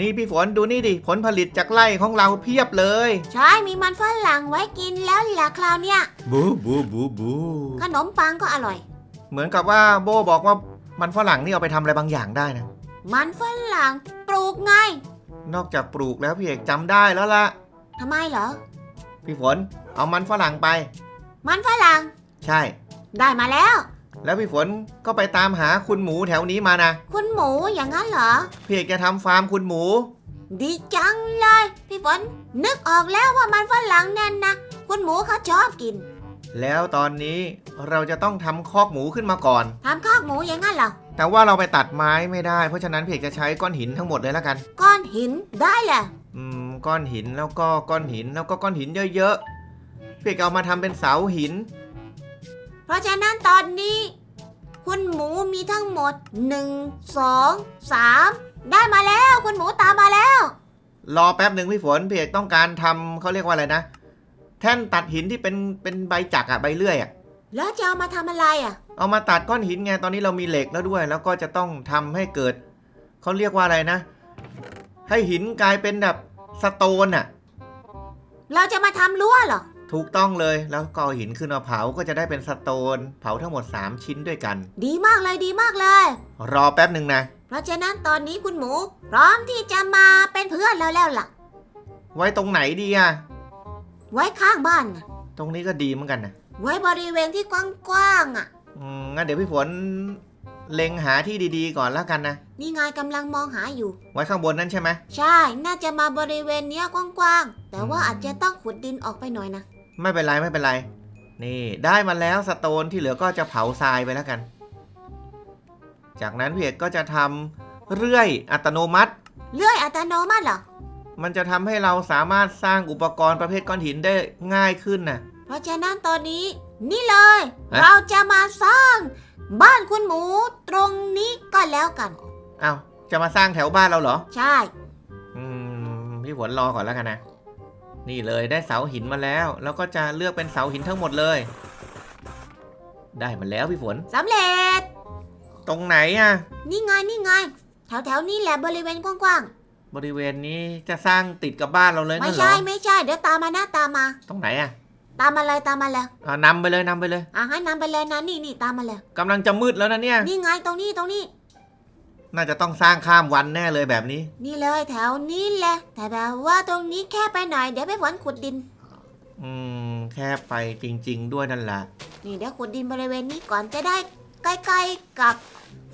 นี่พี่ฝนดูนี่ดิผลผลิตจากไร่ของเราเพียบเลย ใช่มีมันฝรั่งไว้กินแล้วล่ะคราวเนี้ยบูบูบูบูขนมปังก็อร่อย เหมือนกับว่าโบบอกว่ามันฝรั่งนี่เอาไปทำอะไรบางอย่างได้นะ มันฝรั่งปลูกไง นอกจากปลูกแล้วพี่เอกจำได้แล้วล่ะทำไมเหรอ พี่ฝนเอามันฝรั่งไป มันฝรั่งใช่ ได้มาแล้ว แล้วพี่ฝนก็ไปตามหาคุณหมูแถวนี้มานะ คุณหมูอย่างนั้นเหรอ พี่เอกจะทำฟาร์มคุณหมู ดีจังเลย พี่ฝนนึกออกแล้วว่ามันฝรั่งแน่นนะ คุณหมูเขาชอบกิน แล้วตอนนี้เราจะต้องทำคอกหมูขึ้นมาก่อน ทำข้าวหมูอย่างนั้นเหรอ แต่ว่าเราไปตัดไม้ไม่ได้ เพราะฉะนั้นพี่เอกจะใช้ก้อนหินทั้งหมดเลยแล้วกัน ก้อนหินได้แหละอืมก้อนหินแล้วก็ก้อนหินแล้วก็ก้อนหินเยอะๆพี่เอกเอามาทำเป็นเสาหิน เพราะฉะนั้นตอนนี้ คุณหมูมีทั้งหมดหนึ่งสองสามได้มาแล้วคุณหมูตามมาแล้ว รอแป๊บหนึ่งพี่ฝนพี่เอกต้องการทำเขาเรียกว่าอะไรนะ แท่นตัดหินที่เป็นเป็นใบจักรอะใบเลื่อยอะแล้วจะเอามาทำอะไรอะ เอามาตัดก้อนหินไงตอนนี้เรามีเหล็กแล้วด้วย แล้วก็จะต้องทำให้เกิดเขาเรียกว่าอะไรนะ ให้หินกลายเป็นแบบสโตนอะเราจะมาทำรั้วเหรอ ถูกต้องเลยแล้วก็เอาหินขึ้นมาเผาก็จะได้เป็นสโตน เผาทั้งหมด 3 ชิ้นด้วยกัน ดีมากเลยดีมากเลย รอแป๊บหนึ่งนะ เพราะฉะนั้นตอนนี้คุณหมู พร้อมที่จะมาเป็นเพื่อนเราแล้วล่ะ ไว้ตรงไหนดีอะไว้ข้างบ้านน่ะตรงนี้ก็ดีเหมือนกันนะไว้บริเวณที่กว้างๆอะ อืมงั้นเดี๋ยวพี่ฝนเล็งหาที่ดีๆ ก่อนแล้วกันนะนี่ไงกำลังมองหาอยู่ ไว้ข้างบนนั่นใช่ไหม ใช่ น่าจะมาบริเวณเนี้ยกว้างๆ แต่ว่าอาจจะต้องขุดดินออกไปหน่อยนะ ไม่เป็นไรไม่เป็นไร นี่ได้มาแล้วสโตนที่เหลือก็จะเผาทรายไปแล้วกัน จากนั้นพี่เอกก็จะทำเรื่อยอัตโนมัติ เลื่อยอัตโนมัติเหรอ มันจะทำให้เราสามารถสร้างอุปกรณ์ประเภทก้อนหินได้ง่ายขึ้นนะเพราะฉะนั้นตอนนี้ นี่เลย ฮะ เราจะมาสร้าง บ้านคุณหมูตรงนี้ก็แล้วกัน เอา้าจะมาสร้างแถวบ้านเราเหรอ ใช่ อืม พี่ฝนรอก่อนแล้วกันนะ นี่เลยได้เสาหินมาแล้ว แล้วก็จะเลือกเป็นเสาหินทั้งหมดเลย ได้มาแล้วพี่ฝน สำเร็จ ตรงไหนอะนี่ไงนี่ไงแถวๆนี้แหละบริเวณกว้างบริเวณนี้จะสร้างติดกับบ้านเราเลยๆ ไม่นั่นเหรใช่อไม่ใช่ เดี๋ยวตามมานะตามมา ตรงไหนอะตามมาเลยตามมาเลยอ่านำไปเลยนำไปเลยอะให้นำไปเลยนะนี่นี่ตามมาเลยกำลังจะมืดแล้วนะเนี่ย นี่ไงตรงนี้ตรงนี้ น่าจะต้องสร้างข้ามวันแน่เลยแบบนี้ นี่เลยแถวนี้แหละ แต่แบบว่าตรงนี้แค่ไปหน่อยเดี๋ยวไปฝนขุดดิน อืม แค่ไปจริง ๆ ด้วยนั่นแหละ นี่เดี๋ยวขุดดินบริเวณนี้ก่อนจะได้ใกล้ๆกับ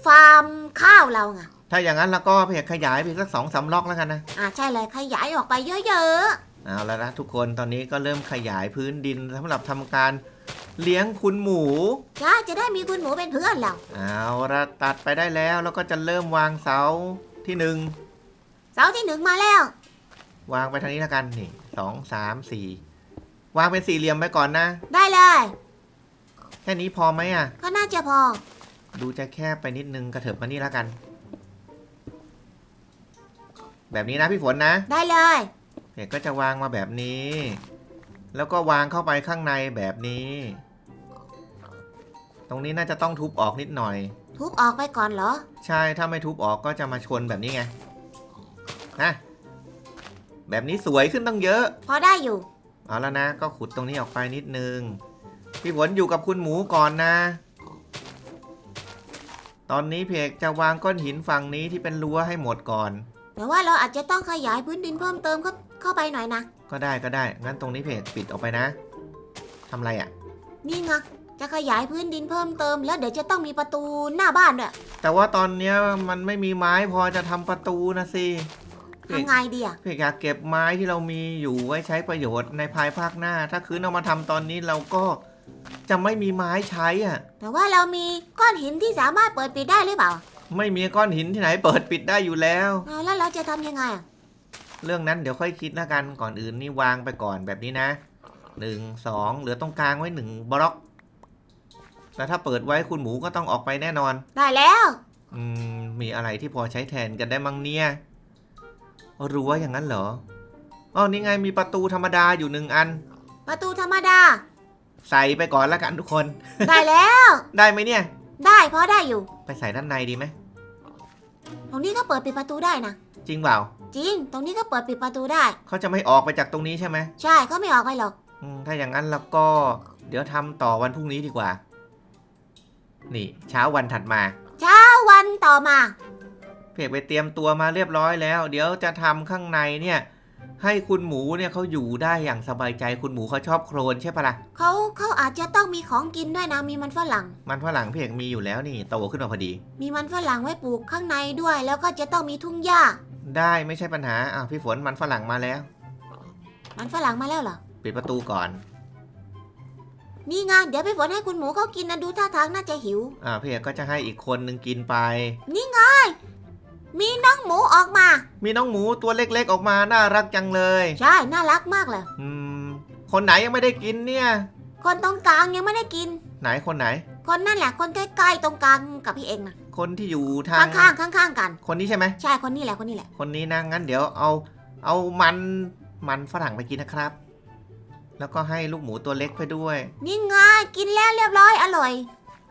ฟาร์มข้าวเราไงถ้าอย่างนั้นแล้วก็เพียกขยายไปอีกสักสองสามล็อกแล้วกันนะ อะใช่เลยขยายออกไปเยอะเอาแล้วนะทุกคนตอนนี้ก็เริ่มขยายพื้นดินสำหรับทำการ เลี้ยงคุณหมูๆใช่จะได้มีคุณหมูเป็นเพื่อนเราเอาละตัดไปได้แล้วแล้วก็จะเริ่มวางเสาที่หนึ่งเสาที่หนึ่งมาแล้ว วางไปทางนี้แล้วกันนี่สองสามสี่วางเป็นสี่เหลี่ยมไปก่อนนะ ได้เลย แค่นี้พอไหมอะ ก็น่าจะพอ ดูจะแคบไปนิดนึงกระเถิบมานี่แล้วกัน แบบนี้นะพี่ฝนนะได้เลยเด็กก็จะวางมาแบบนี้ แล้วก็วางเข้าไปข้างในแบบนี้ ตรงนี้น่าจะต้องทุบออกนิดหน่อย ทุบออกไปก่อนเหรอ ใช่ถ้าไม่ทุบออกก็จะมาชนแบบนี้ไงนะแบบนี้สวยขึ้นตั้งเยอะ พอได้อยู่ เอาแล้วนะ ก็ขุดตรงนี้ออกไปนิดนึง พี่ฝนอยู่กับคุณหมูก่อนนะ ตอนนี้เพกจะวางก้อนหินฝั่งนี้ที่เป็นรั้วให้หมดก่อน แต่ว่าเราอาจจะต้องขยายพื้นดินเพิ่มเติมเข้าเข้าไปหน่อยนะ ก็ได้ก็ได้ งั้นตรงนี้เพจปิดออกไปนะทำอะไรอะ่ะ นี่ไง จะขยายพื้นดินเพิ่มเติม แล้วเดี๋ยวจะต้องมีประตูหน้าบ้านด้วยแต่ว่าตอนเนี้ยมันไม่มีไม้พอจะทำประตูนะสิเพจทำไงดีอะเพจอยากเก็บไม้ที่เรามีอยู่ไว้ใช้ประโยชน์ในภายภาคหน้า ถ้าคืนเอามาทำตอนนี้เราก็จะไม่มีไม้ใช้อะ แต่ว่าเรามีก้อนหินที่สามารถเปิดปิดได้หรือเปล่าไม่มีก้อนหินที่ไหนเปิดปิดได้อยู่แล้ว เอาแล้วเราจะทำยังไงอะเรื่องนั้นเดี๋ยวค่อยคิดแล้วกันก่อนอื่นนี่วางไปก่อนแบบนี้นะหนึ่งสองเหลือตรงกลางไว้หนึ่งบล็อก แต่ถ้าเปิดไว้คุณหมูก็ต้องออกไปแน่นอน ได้แล้ว อืม มีอะไรที่พอใช้แทนกันได้มั้งเนี่ยรั้วอย่างนั้นเหรออ๋อนี่ไงมีประตูธรรมดาอยู่หนึ่งอัน ประตูธรรมดา ใส่ไปก่อนแล้วกันทุกคน ได้แล้ว ได้ไหมเนี่ย ได้พอได้อยู่ ไปใส่ด้านในดีไหมตรงนี้ก็เปิดปิดประตูได้นะ จริงเปล่า จริง ตรงนี้ก็เปิดปิดประตูได้ เขาจะไม่ออกไปจากตรงนี้ใช่ไหม ใช่เขาไม่ออกไปหรอก อืมถ้าอย่างนั้นแล้วก็ เดี๋ยวทำต่อวันพรุ่งนี้ดีกว่า นี่เช้าวันถัดมาเช้าวันต่อมาเพียกไปเตรียมตัวมาเรียบร้อยแล้ว เดี๋ยวจะทำข้างในเนี่ย ให้คุณหมูเนี่ยเขาอยู่ได้อย่างสบายใจคุณหมูเขาชอบโครนใช่ปะล่ะเขาเขาอาจจะต้องมีของกินด้วยนะมีมันฝรั่ง มันฝรั่งเพียกมีอยู่แล้วนี่โตขึ้นมาพอดี มีมันฝรั่งไว้ปลูกข้างในด้วย แล้วก็จะต้องมีทุ่งหญ้าได้ไม่ใช่ปัญหาอะพี่ฝนมันฝรั่งมาแล้ว มันฝรั่งมาแล้วเหรอปิดประตูก่อน นี่ไงเดี๋ยวพี่ฝนให้คุณหมูเขากินนะดูท่าทางน่าจะหิว อ่าพี่เอกก็จะให้อีกคนหนึ่งกินไป นี่ไงมีน้องหมูออกมา มีน้องหมูตัวเล็กๆออกมาน่ารักจังเลย ใช่น่ารักมากเลย อืม คนไหนยังไม่ได้กินเนี่ย คนตรงกลางยังไม่ได้กิน ไหนคนไหน คนนั่นแหละคนใกล้ๆตรงกลางกับพี่เองนะคนที่อยู่ทางข้างๆข้างๆกัน คนนี้ใช่ไหมใช่คนนี้แหละคนนี้แหละ คนนี้นะงั้นเดี๋ยวเอา เอามันมันฝรั่งไปกินนะครับ แล้วก็ให้ลูกหมูตัวเล็กไปด้วย นี่ไงกินแล้วเรียบร้อยอร่อย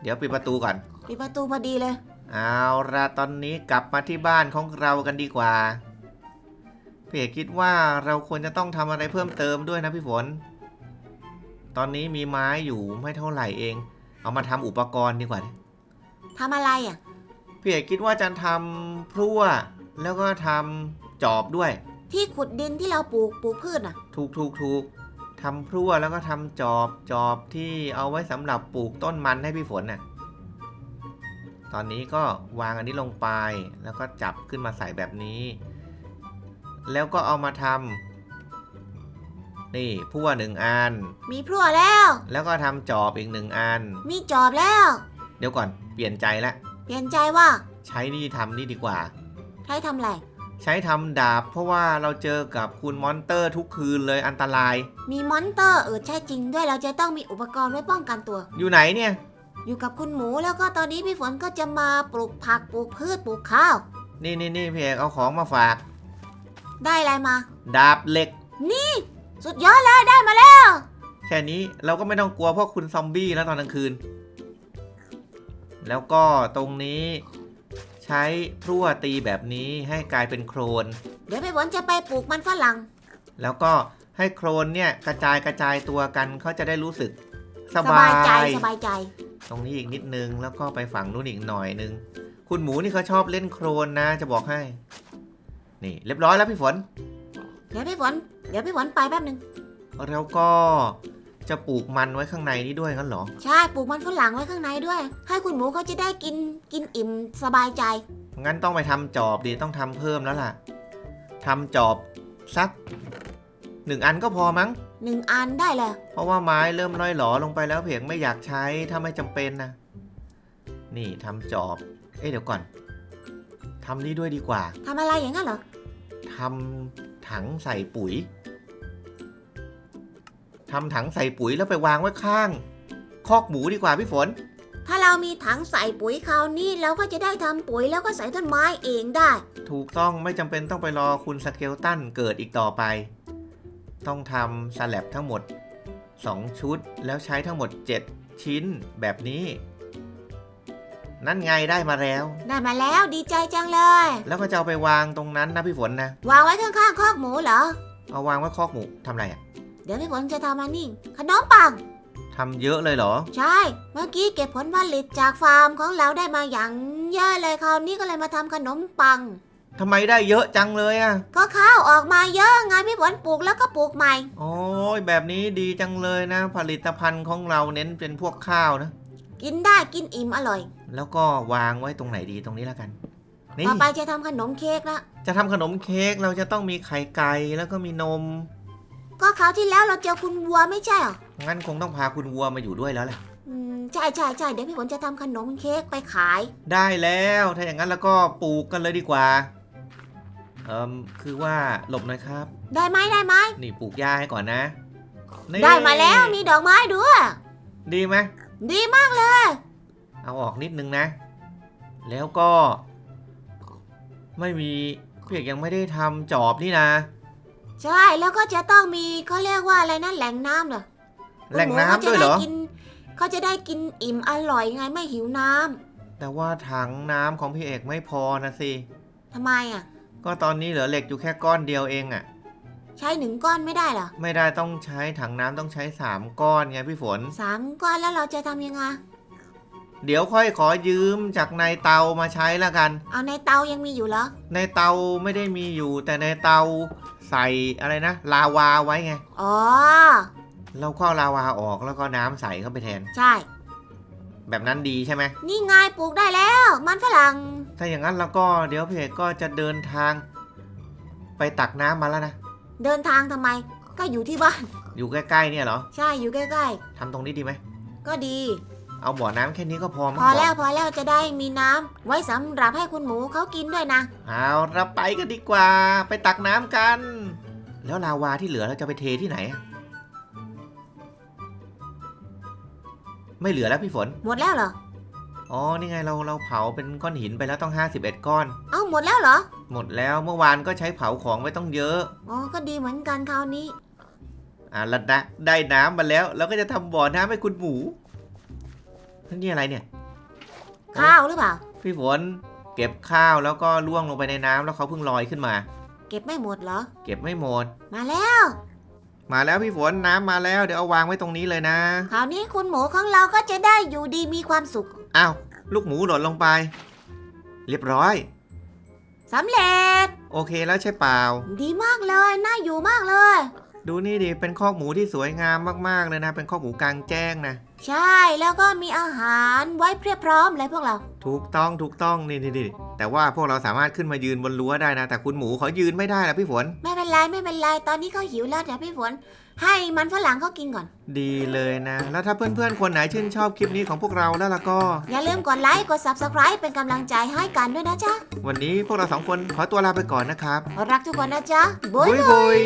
เดี๋ยวปิดประตูก่อน ปิดประตูพอดีเลย เอาละตอนนี้กลับมาที่บ้านของเรากันดีกว่าพี่เอกคิดว่าเราควรจะต้องทำอะไรเพิ่มเติมด้วยนะพี่ฝน ตอนนี้มีไม้อยู่ไม่เท่าไหร่เอง เอามาทำอุปกรณ์ดีกว่า ทำอะไรอะ พี่เอกคิดว่าจะทำพลั่ว แล้วก็ทำจอบด้วย ที่ขุดดินที่เราปลูกปลูกพืชอะ ถูกถูกถูก ทำพลั่วแล้วก็ทำจอบจอบที่เอาไว้สำหรับปลูกต้นมันให้พี่ฝนน่ะตอนนี้ก็วางอันนี้ลงไป แล้วก็จับขึ้นมาใส่แบบนี้ แล้วก็เอามาทำนี่พลั่วหนึ่งอัน มีพลั่วแล้ว แล้วก็ทำจอบอีกหนึ่งอัน มีจอบแล้ว เดี๋ยวก่อนเปลี่ยนใจละ เปลี่ยนใจว่า ใช้นี่ทำนี่ดีกว่า ใช้ทำอะไร ใช้ทำดาบ เพราะว่าเราเจอกับคุณมอนเตอร์ทุกคืนเลยอันตราย มีมอนเตอร์เออใช่จริงด้วยเราจะต้องมีอุปกรณ์ไว้ป้องกันตัว อยู่ไหนเนี่ย อยู่กับคุณหมูแล้วก็ตอนนี้พี่ฝนก็จะมาปลูกผักปลูกพืชปลูกข้าว นี่นี่นี่พี่เอกเอาของมาฝาก ได้อะไรมา ดาบเหล็ก สุดยอดเลยได้มาแล้ว แค่นี้เราก็ไม่ต้องกลัวพวกคุณซอมบี้แล้วตอนกลางคืน แล้วก็ตรงนี้ ใช้พลั่วตีแบบนี้ให้กลายเป็นโครน เดี๋ยวพี่ฝนจะไปปลูกมันฝรั่ง แล้วแล้วก็ให้โครนเนี่ยกระจายกระจายตัวกันเขาจะได้รู้สึกสสบาบายยใจสบายใจ ตรงนี้อีกนิดนึงแล้วก็ไปฝั่งนู้นอีกหน่อยนึง คุณหมูนี่เขาชอบเล่นโครนนะ จะบอกให้ นี่ เรียบร้อยแล้วพี่ฝน เดี๋ยวพี่ฝนเดี๋ยวพี่ฝนไปแป๊บหนึ่งแล้วก็ จะปลูกมันไว้ข้างในนี้ด้วยงั้นเหรอ ใช่ ปลูกมันฝรั่งไว้ข้างในด้วย ให้คุณหมูเขาจะได้กินกินอิ่มสบายใจ งั้นต้องไปทำจอบดีต้องทำเพิ่มแล้วล่ะทำจอบสักหนึ่งอันก็พอมั้ง หนึ่งอันได้เลยเพราะว่าไม้เริ่มร่อยหลอลงไปแล้วเพียงไม่อยากใช้ถ้าไม่จำเป็นนะ นี่ทำจอบ เอ๊ะเดี๋ยวก่อนทำนี่ด้วยดีกว่าทำอะไรอย่างนั้นเหรอ ทำถังใส่ปุ๋ย ทำถังใส่ปุ๋ยแล้วไปวางไว้ข้าง คอกหมูดีกว่าพี่ฝน ถ้าเรามีถังใส่ปุ๋ยคราวนี้เราก็จะได้ทำปุ๋ยแล้วก็ใส่ต้นไม้เองได้ ถูกต้องไม่จำเป็นต้องไปรอคุณสเกลตันเกิดอีกต่อไป ต้องทำสแลบทั้งหมด 2 ชุดแล้วใช้ทั้งหมด 7 ชิ้นแบบนี้นั่นไงได้มาแล้ว ได้มาแล้วดีใจจังเลย แล้วก็จะเอาไปวางตรงนั้นนะพี่ฝนนะ วางไว้ข้างๆคอกหมูเหรอ เอาวางไว้คอกหมูทำอะไรอะเดี๋ยวพี่ฝนจะทำอันนี้ขนมปัง ทำเยอะเลยเหรอ ใช่ เมื่อกี้เก็บผลผลิตจากฟาร์มของเราได้มาอย่างเยอะเลยคราวนี้ก็เลยมาทำขนมปัง ทำไมได้เยอะจังเลยอะก็ข้าวออกมาเยอะไงพี่ฝนปลูกแล้วก็ปลูกใหม่ โอ้ยแบบนี้ดีจังเลยนะ ผลิตภัณฑ์ของเราเน้นเป็นพวกข้าวนะ กินได้กินอิ่มอร่อย แล้วก็วางไว้ตรงไหนดีตรงนี้แล้วกัน นี่ต่อไปจะทำขนมเค้กละ จะทำขนมเค้กเราจะต้องมีไข่ไก่แล้วก็มีนม ก็คราวที่แล้วเราเจอคุณวัวไม่ใช่เหรอ งั้นคงต้องพาคุณวัวมาอยู่ด้วยแล้วแหละอืมใช่ใช่ใช่เดี๋ยวพี่ฝนจะทำขนมเค้กไปขาย ได้แล้วถ้าอย่างนั้นแล้วก็ปลูกกันเลยดีกว่าเอิมคือว่าหลบหน่อยครับ ได้ไหมได้ไหมนี่ปลูกหญ้าให้ก่อนนะนี่ได้มาแล้วมีดอกไม้ด้วย ดีไหมดีมากเลยเอาออกนิดนึงนะ แล้วก็ ไม่มีเพียกยังไม่ได้ทำจอบนี่นะ ใช่แล้วก็จะต้องมีเขาเรียกว่าอะไรนะแหล่งน้ำเหรอแหล่งน้ำด้วยเหรอคุณมูขาจะไกินเขาจะได้กินอิ่มอร่อยไงไม่หิวน้ำแต่ว่าถังน้ำของพี่เอกไม่พอนะสิทำไมอะ ก็ตอนนี้เหลือเหล็กอยู่แค่ก้อนเดียวเองอะ่ะ ใช้หนึ่งก้อนไม่ได้เหรอ ไม่ได้ต้องใช้ถังน้ำต้องใช้สามก้อนไงพี่ฝนสามก้อนแล้วเราจะทำยังไง เดี๋ยวค่อยขอยืมจากในเตามาใช้ละกัน เอาในเตายังมีอยู่เหรอ ในเตาไม่ได้มีอยู่ แต่ในเตาใส่อะไรนะ ลาวาไว้ไง อ๋อ เราก็เอาลาวาออกแล้วก็น้ำใส่เข้าไปแทน ใช่ แบบนั้นดีใช่ไหม นี่ไงปลูกได้แล้ว มันฝรั่ง ถ้าอย่างนั้นเราก็เดี๋ยวเพจก็จะเดินทาง ไปตักน้ำมาแล้วนะ เดินทางทำไม ก็อยู่ที่บ้าน อยู่ใกล้ๆเนี่ยเหรอ ใช่ อยู่ใกล้ทำตรงนี้ดีไหม ๆ ก็ดี เอาบ่อน้ำแค่นี้ก็พอมั้งพอแล้วก่นพอแล้วจะได้มีน้ำไว้สำหรับให้คุณหมูเขากินด้วยนะ เอาเราไปกันดีกว่า ไปตักน้ำกัน แล้วลาวาที่เหลือเราจะไปเทที่ไหนอะไม่เหลือแล้วพี่ฝน หมดแล้วเหรอ อ๋อ นี่ไงเราเราเผาเป็นก้อนหินไปแล้วต้อง 51 ก้อน เอ้าหมดแล้วเหรอ หมดแล้วเมื่อวานก็ใช้เผาของไว้ต้องเยอะ อ๋อ ก็ดีเหมือนกันคราวนี้ อะแล้วนะได้น้ำมาแล้ว เราก็จะทำบ่อน้ำให้คุณหมู นี่อะไรเนี่ย ข้าวหรือเปล่า พี่ฝนเก็บข้าวแล้วก็ล่วงลงไปในน้ำแล้วเขาเพิ่งลอยขึ้นมา เก็บไม่หมดเหรอ เก็บไม่หมด มาแล้ว มาแล้วพี่ฝนน้ำมาแล้วเดี๋ยวเอาวางไว้ตรงนี้เลยนะ คราวนี้คุณหมูของเราก็จะได้อยู่ดีมีความสุขอ้าวลูกหมูหล่นลงไป เรียบร้อย สำเร็จ โอเคแล้วใช่เปล่า ดีมากเลย น่าอยู่มากเลย ดูนี่ดิ เป็นคอกหมูที่สวยงามมากๆเลยนะ เป็นคอกหมูกลางแจ้งนะ ใช่แล้วก็มีอาหารไว้เพียบพร้อมเลยพวกเรา ถูกต้องถูกต้องนี่นี่นี่แต่ว่าพวกเราสามารถขึ้นมายืนบนรั้วได้นะ แต่คุณหมูเขายืนไม่ได้ละพี่ฝน ไม่เป็นไรไม่เป็นไรตอนนี้เขาหิวแล้วเดี๋ยวพี่ฝน ให้มันฝรั่งเขากินก่อน ดีเลยนะ แล้วถ้าเพื่อนๆคนไหนชื่นชอบคลิปนี้ของพวกเราแล้วล่ะก็ อย่าลืมกดไลค์กด subscribe เป็นกำลังใจให้กันด้วยนะจ๊ะวันนี้พวกเราสองคนขอตัวลาไปก่อนนะครับ รักทุกคนนะจ๊ะบ๊ายบุยบาย บุย